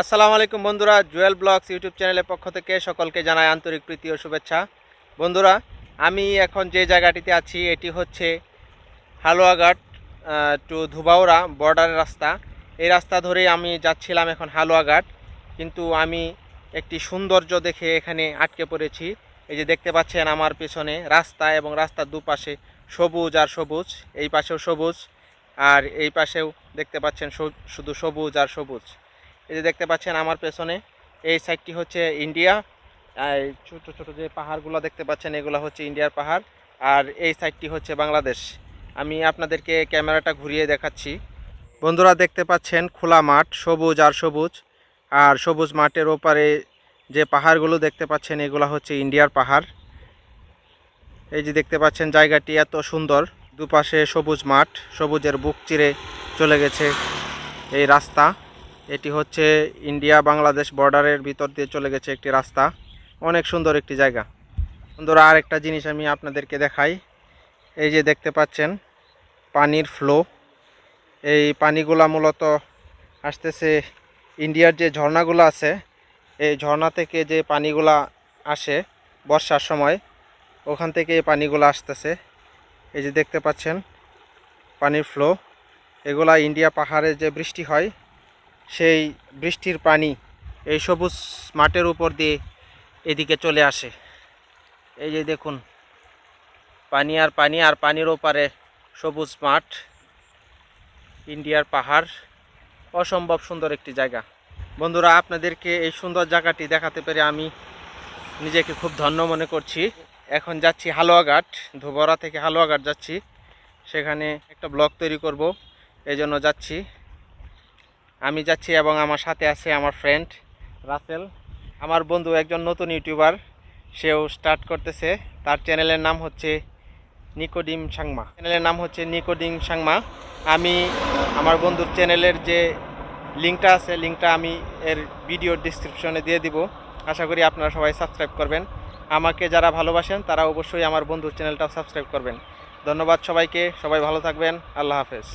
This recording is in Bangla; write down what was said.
আসসালামু আলাইকুম বন্ধুরা, জুয়েল ব্লগস ইউটিউব চ্যানেলের পক্ষ থেকে সকলকে জানাই আন্তরিক প্রীতি ও শুভেচ্ছা। বন্ধুরা, আমি এখন যে জায়গাটিতে আছি, এটি হচ্ছে হালুয়াঘাট টু ধুবাউরা বর্ডারের রাস্তা। এই রাস্তা ধরেই আমি যাচ্ছিলাম এখন হালুয়াঘাট, কিন্তু আমি একটি সৌন্দর্য দেখে এখানে আটকে পড়েছি। এই যে দেখতে পাচ্ছেন আমার পেছনে রাস্তা এবং রাস্তার দুপাশে সবুজ আর সবুজ, এই পাশেও সবুজ, আর এই পাশেও দেখতে পাচ্ছেন শুধু সবুজ আর সবুজ। এই যে দেখতে পাচ্ছেন আমার পেছনে, এই সাইডটি হচ্ছে ইন্ডিয়া। ছোট ছোট যে পাহাড়গুলো দেখতে পাচ্ছেন, এগুলো হচ্ছে ইন্ডিয়ার পাহাড়। আর এই সাইডটি হচ্ছে বাংলাদেশ। আমি আপনাদেরকে ক্যামেরাটা ঘুরিয়ে দেখাচ্ছি। বন্ধুরা দেখতে পাচ্ছেন খোলা মাঠ, সবুজ আর সবুজ। আর সবুজ মাঠের ওপারে যে পাহাড়গুলো দেখতে পাচ্ছেন, এগুলো হচ্ছে ইন্ডিয়ার পাহাড়। এই যে দেখতে পাচ্ছেন জায়গাটি এত সুন্দর। দুপাশে সবুজ মাঠ, সবুজের বুক চিরে চলে গেছে এই রাস্তা। এটি হচ্ছে ইন্ডিয়া বাংলাদেশ বর্ডারের ভিতর দিয়ে চলে গেছে একটি রাস্তা। অনেক সুন্দর একটি জায়গা। সুন্দর আর একটা জিনিস আমি আপনাদেরকে দেখাই। এই যে দেখতে পাচ্ছেন, পানির ফ্লো এই পানিগুলা মূলত আসতেছে ইন্ডিয়ার যে ঝর্ণাগুলো আছে, এই ঝর্ণা থেকে যে পানিগুলা আসে বর্ষার সময়, ওখান থেকে এই পানিগুলো আসতেছে। এই যে দেখতে পাচ্ছেন, পানির ফ্লো এগুলা ইন্ডিয়া পাহাড়ে যে বৃষ্টি হয় সেই বৃষ্টির পানি এই সবুজ মাঠের উপর দিয়ে এদিকে চলে আসে। এই যে দেখুন, পানি আর পানি আর পানির ওপারে সবুজ মাঠ, ইন্ডিয়ার পাহাড়, অসম্ভব সুন্দর একটি জায়গা। বন্ধুরা, আপনাদেরকে এই সুন্দর জায়গাটি দেখাতে পেরে আমি নিজেকে খুব ধন্য মনে করছি। এখন যাচ্ছি হালুয়াঘাট ধুবরা থেকে হালুয়াঘাট যাচ্ছি। সেখানে একটা ব্লগ তৈরি করব। এই জন্য যাচ্ছি। আমি যাচ্ছি এবং আমার সাথে আছে আমার ফ্রেন্ড রাসেল। আমার বন্ধু একজন নতুন ইউটিউবার সেও স্টার্ট করতেছে। তার চ্যানেলের নাম হচ্ছে নিকোডিম সাংমা। চ্যানেলের নাম হচ্ছে নিকোডিম সাংমা। আমি আমার বন্ধুর চ্যানেলের যে লিঙ্কটা আছে লিঙ্কটা আমি এর ভিডিও ডিসক্রিপশনে দিয়ে দিব। আশা করি আপনারা সবাই সাবস্ক্রাইব করবেন। আমাকে যারা ভালোবাসেন, তারা অবশ্যই আমার বন্ধুর চ্যানেলটাও সাবস্ক্রাইব করবেন। ধন্যবাদ সবাইকে। সবাই ভালো থাকবেন। আল্লাহ হাফেজ।